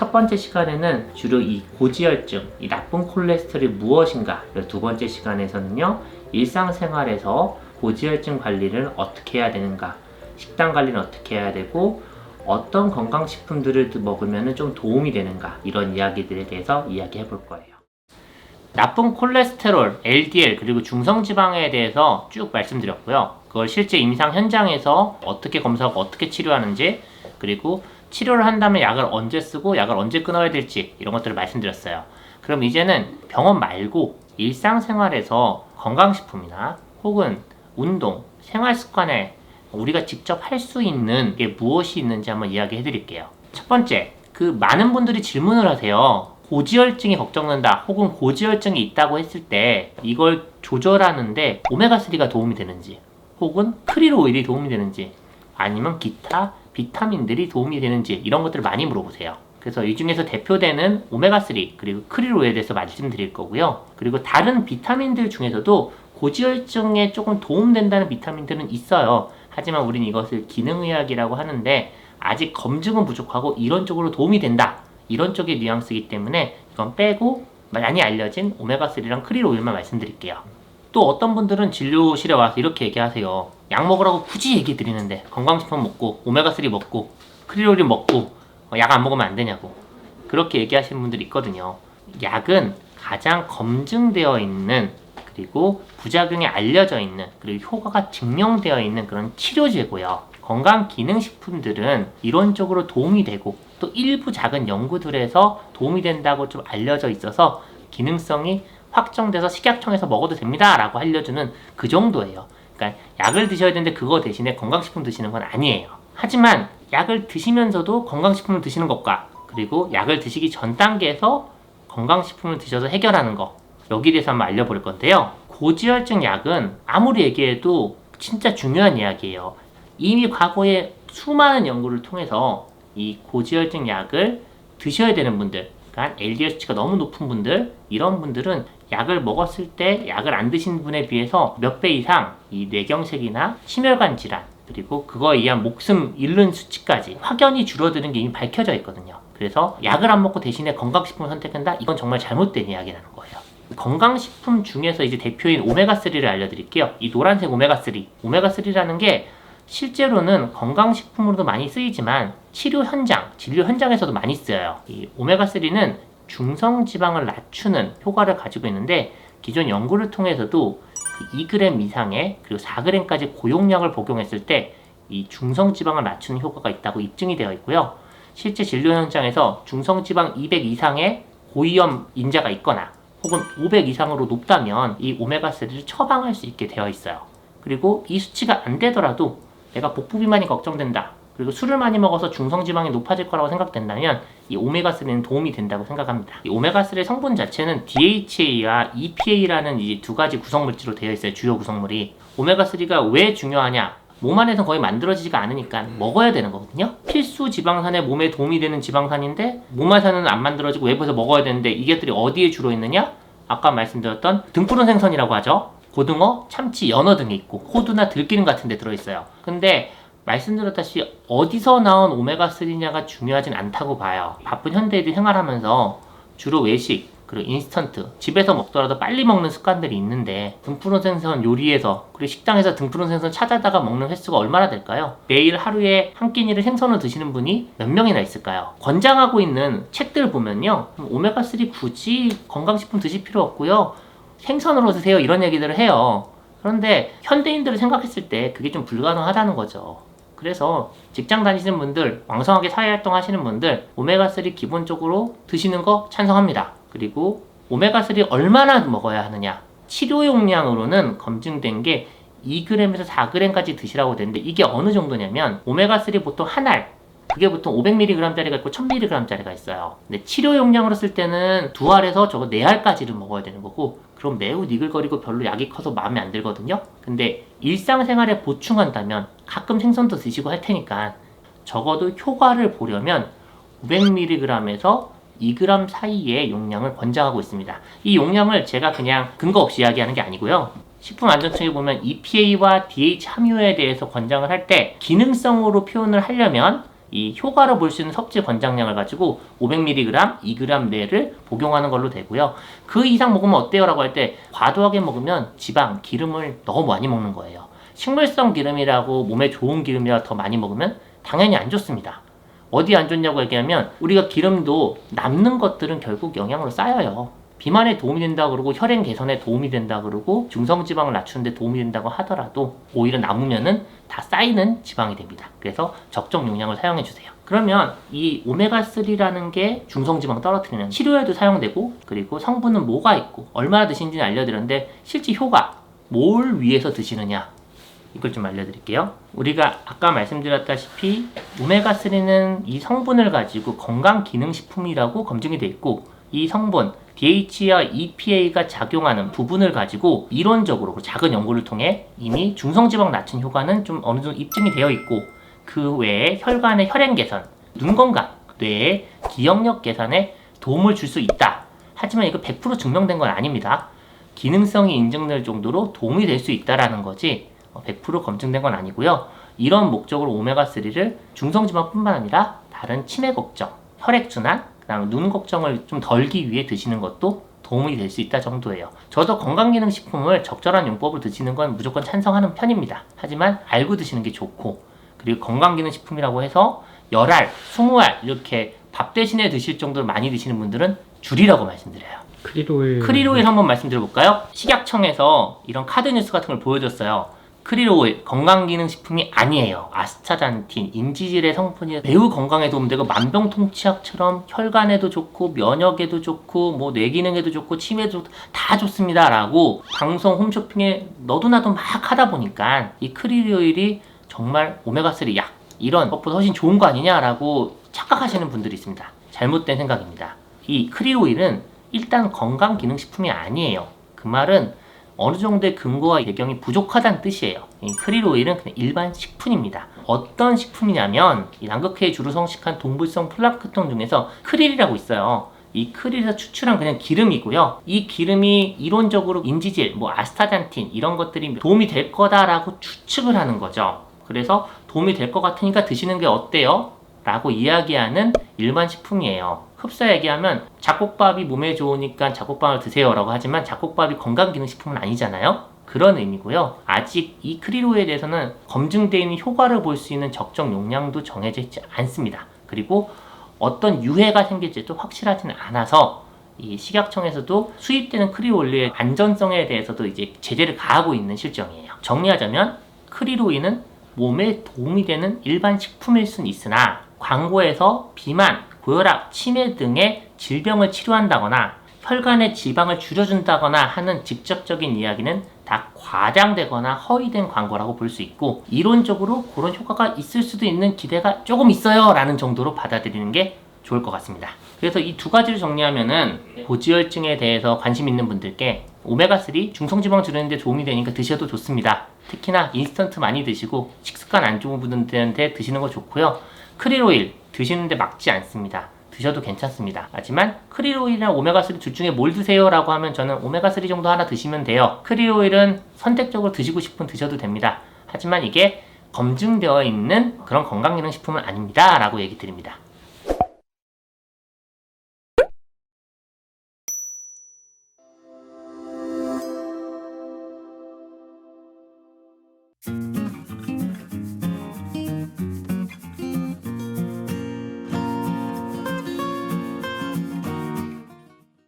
첫 번째 시간에는 주로 이 고지혈증, 이 나쁜 콜레스테롤이 무엇인가, 두 번째 시간에서는요, 일상생활에서 고지혈증 관리를 어떻게 해야 되는가, 식단 관리는 어떻게 해야 되고, 어떤 건강식품들을 먹으면 좀 도움이 되는가, 이런 이야기들에 대해서 이야기해 볼 거예요. 나쁜 콜레스테롤, LDL, 그리고 중성지방에 대해서 쭉 말씀드렸고요. 그걸 실제 임상 현장에서 어떻게 검사하고 어떻게 치료하는지, 그리고 치료를 한다면 약을 언제 쓰고 약을 언제 끊어야 될지 이런 것들을 말씀드렸어요. 그럼 이제는 병원 말고 일상생활에서 건강식품이나 혹은 운동, 생활 습관에 우리가 직접 할 수 있는 게 무엇이 있는지 한번 이야기해 드릴게요. 첫 번째, 그 많은 분들이 질문을 하세요. 고지혈증이 걱정된다 혹은 고지혈증이 있다고 했을 때 이걸 조절하는데 오메가3가 도움이 되는지 혹은 크릴 오일이 도움이 되는지 아니면 기타 비타민들이 도움이 되는지 이런 것들을 많이 물어보세요. 그래서 이 중에서 대표되는 오메가3 그리고 크릴 오일에 대해서 말씀드릴 거고요. 그리고 다른 비타민들 중에서도 고지혈증에 조금 도움된다는 비타민들은 있어요. 하지만 우린 이것을 기능의학이라고 하는데 아직 검증은 부족하고 이런 쪽으로 도움이 된다. 이런 쪽의 뉘앙스이기 때문에 이건 빼고 많이 알려진 오메가3랑 크릴 오일만 말씀드릴게요. 또 어떤 분들은 진료실에 와서 이렇게 얘기하세요. 약 먹으라고 굳이 얘기 드리는데 건강식품 먹고 오메가3 먹고 크릴 오일 먹고 어, 약안 먹으면 안 되냐고 그렇게 얘기하시는 분들이 있거든요. 약은 가장 검증되어 있는 그리고 부작용이 알려져 있는 그리고 효과가 증명되어 있는 그런 치료제고요. 건강 기능식품들은 이론적으로 도움이 되고 또 일부 작은 연구들에서 도움이 된다고 좀 알려져 있어서 기능성이 확정돼서 식약청에서 먹어도 됩니다 라고 알려주는 그 정도예요. 그러니까 약을 드셔야 되는데 그거 대신에 건강식품 드시는 건 아니에요. 하지만 약을 드시면서도 건강식품을 드시는 것과 그리고 약을 드시기 전 단계에서 건강식품을 드셔서 해결하는 거 여기에 대해서 한번 알려볼 건데요. 고지혈증 약은 아무리 얘기해도 진짜 중요한 이야기예요. 이미 과거에 수많은 연구를 통해서 이 고지혈증 약을 드셔야 되는 분들, 그러니까 LDL 수치가 너무 높은 분들, 이런 분들은 약을 먹었을 때 약을 안 드신 분에 비해서 몇 배 이상 이 뇌경색이나 심혈관 질환, 그리고 그거에 의한 목숨 잃는 수치까지 확연히 줄어드는 게 이미 밝혀져 있거든요. 그래서 약을 안 먹고 대신에 건강식품을 선택한다? 이건 정말 잘못된 이야기라는 거예요. 건강식품 중에서 이제 대표인 오메가3를 알려드릴게요. 이 노란색 오메가3. 오메가3라는 게 실제로는 건강식품으로도 많이 쓰이지만 치료 현장, 진료 현장에서도 많이 쓰여요. 이 오메가3는 중성 지방을 낮추는 효과를 가지고 있는데 기존 연구를 통해서도 그 2g 이상의 그리고 4g까지 고용량을 복용했을 때 이 중성 지방을 낮추는 효과가 있다고 입증이 되어 있고요. 실제 진료 현장에서 중성 지방 200 이상의 고위험 인자가 있거나 혹은 500 이상으로 높다면 이 오메가3를 처방할 수 있게 되어 있어요. 그리고 이 수치가 안 되더라도 내가 복부 비만이 걱정된다. 그리고 술을 많이 먹어서 중성지방이 높아질 거라고 생각된다면 이 오메가3는 도움이 된다고 생각합니다. 이 오메가3의 성분 자체는 DHA와 EPA라는 이 두 가지 구성물질로 되어 있어요. 주요 구성물이. 오메가3가 왜 중요하냐? 몸 안에서 거의 만들어지지가 않으니까 먹어야 되는 거거든요. 필수 지방산에 몸에 도움이 되는 지방산인데 몸 안에서는 안 만들어지고 외부에서 먹어야 되는데 이게들이 어디에 주로 있느냐? 아까 말씀드렸던 등푸른 생선이라고 하죠. 고등어, 참치, 연어 등이 있고 호두나 들기름 같은 데 들어있어요. 근데 말씀드렸다시피 어디서 나온 오메가3냐가 중요하진 않다고 봐요. 바쁜 현대인이 생활하면서 주로 외식, 그리고 인스턴트, 집에서 먹더라도 빨리 먹는 습관들이 있는데 등푸른 생선 요리에서 그리고 식당에서 등푸른 생선 찾아다가 먹는 횟수가 얼마나 될까요? 매일 하루에 한 끼니를 생선을 드시는 분이 몇 명이나 있을까요? 권장하고 있는 책들 보면요. 오메가3 굳이 건강식품 드실 필요 없고요. 생선으로 드세요. 이런 얘기들을 해요. 그런데 현대인들을 생각했을 때 그게 좀 불가능하다는 거죠. 그래서 직장 다니시는 분들, 왕성하게 사회활동 하시는 분들, 오메가3 기본적으로 드시는 거 찬성합니다. 그리고 오메가3 얼마나 먹어야 하느냐. 치료 용량으로는 검증된 게 2g에서 4g까지 드시라고 되는데 이게 어느 정도냐면 오메가3 보통 한 알, 그게 보통 500mg짜리가 있고 1000mg짜리가 있어요. 근데 치료 용량으로 쓸 때는 두 알에서 저거 네 알까지를 먹어야 되는 거고 그럼 매우 니글거리고 별로 약이 커서 마음에 안 들거든요. 근데 일상생활에 보충한다면 가끔 생선도 드시고 할 테니까 적어도 효과를 보려면 500mg에서 2g 사이의 용량을 권장하고 있습니다. 이 용량을 제가 그냥 근거 없이 이야기하는 게 아니고요. 식품안전청에 보면 EPA와 DH 함유에 대해서 권장을 할 때 기능성으로 표현을 하려면 이 효과를 볼수 있는 섭취 권장량을 가지고 500mg, 2g 내를 복용하는 걸로 되고요. 그 이상 먹으면 어때요 라고 할 때 과도하게 먹으면 지방, 기름을 너무 많이 먹는 거예요. 식물성 기름이라고 몸에 좋은 기름이라 더 많이 먹으면 당연히 안 좋습니다. 어디 안 좋냐고 얘기하면 우리가 기름도 남는 것들은 결국 영양으로 쌓여요. 비만에 도움이 된다 그러고 혈행 개선에 도움이 된다 그러고 중성 지방을 낮추는데 도움이 된다고 하더라도 오히려 남으면은 다 쌓이는 지방이 됩니다. 그래서 적정 용량을 사용해 주세요. 그러면 이 오메가 3라는 게 중성 지방 떨어뜨리는 치료에도 사용되고 그리고 성분은 뭐가 있고 얼마나 드시는지는 알려드렸는데 실제 효과 뭘 위해서 드시느냐 이걸 좀 알려드릴게요. 우리가 아까 말씀드렸다시피 오메가3는 이 성분을 가지고 건강 기능 식품이라고 검증이 돼 있고 이 성분 DHA와 EPA가 작용하는 부분을 가지고 이론적으로 작은 연구를 통해 이미 중성지방 낮춘 효과는 좀 어느 정도 입증이 되어 있고 그 외에 혈관의 혈행 개선, 눈 건강, 뇌의 기억력 개선에 도움을 줄 수 있다. 하지만 이거 100% 증명된 건 아닙니다. 기능성이 인정될 정도로 도움이 될 수 있다라는 거지 100% 검증된 건 아니고요. 이런 목적으로 오메가3를 중성지방뿐만 아니라 다른 치매 걱정, 혈액순환, 그다음 눈 걱정을 좀 덜기 위해 드시는 것도 도움이 될 수 있다 정도예요. 저도 건강기능식품을 적절한 용법으로 드시는 건 무조건 찬성하는 편입니다. 하지만 알고 드시는 게 좋고 그리고 건강기능식품이라고 해서 열알, 스무알 이렇게 밥 대신에 드실 정도로 많이 드시는 분들은 줄이라고 말씀드려요. 크리로일 크릴 오일 한번 말씀드려 볼까요? 식약청에서 이런 카드 뉴스 같은 걸 보여줬어요. 크릴오일 건강기능식품이 아니에요. 아스타잔틴, 인지질의 성분이 매우 건강에 도움되고 만병통치약처럼 혈관에도 좋고 면역에도 좋고 뭐 뇌기능에도 좋고 치매도 다 좋습니다라고 방송 홈쇼핑에 너도 나도 막 하다 보니까 이 크릴오일이 정말 오메가3 약 이런 것보다 훨씬 좋은 거 아니냐라고 착각하시는 분들이 있습니다. 잘못된 생각입니다. 이 크릴오일은 일단 건강기능식품이 아니에요. 그 말은 어느 정도의 근거와 배경이 부족하다는 뜻이에요. 이 크릴 오일은 그냥 일반 식품입니다. 어떤 식품이냐면 이 남극회에 주로 성식한 동물성 플랑크톤 중에서 크릴이라고 있어요. 이 크릴에서 추출한 그냥 기름이고요. 이 기름이 이론적으로 인지질, 뭐 아스타잔틴 이런 것들이 도움이 될 거다라고 추측을 하는 거죠. 그래서 도움이 될 것 같으니까 드시는 게 어때요? 라고 이야기하는 일반 식품이에요. 흡사 얘기하면 잡곡밥이 몸에 좋으니까 잡곡밥을 드세요 라고 하지만 잡곡밥이 건강기능식품은 아니잖아요. 그런 의미고요. 아직 이 크리로에 대해서는 검증되어 있는 효과를 볼 수 있는 적정 용량도 정해져 있지 않습니다. 그리고 어떤 유해가 생길지도 확실하지는 않아서 이 식약청에서도 수입되는 크리올리의 안전성에 대해서도 이제 제재를 가하고 있는 실정이에요. 정리하자면 크리로이는 몸에 도움이 되는 일반 식품일 수는 있으나 광고에서 비만, 고혈압, 치매 등의 질병을 치료한다거나 혈관의 지방을 줄여준다거나 하는 직접적인 이야기는 다 과장되거나 허위된 광고라고 볼 수 있고 이론적으로 그런 효과가 있을 수도 있는 기대가 조금 있어요 라는 정도로 받아들이는 게 좋을 것 같습니다. 그래서 이 두 가지를 정리하면은 고지혈증에 대해서 관심 있는 분들께 오메가3 중성지방 줄이는데 도움이 되니까 드셔도 좋습니다. 특히나 인스턴트 많이 드시고 식습관 안 좋은 분들한테 드시는 거 좋고요. 크릴 오일 드시는데 막지 않습니다. 드셔도 괜찮습니다. 하지만 크릴 오일이나 오메가3 둘 중에 뭘 드세요? 라고 하면 저는 오메가3 정도 하나 드시면 돼요. 크릴 오일은 선택적으로 드시고 싶으면 드셔도 됩니다. 하지만 이게 검증되어 있는 그런 건강기능식품은 아닙니다. 라고 얘기 드립니다.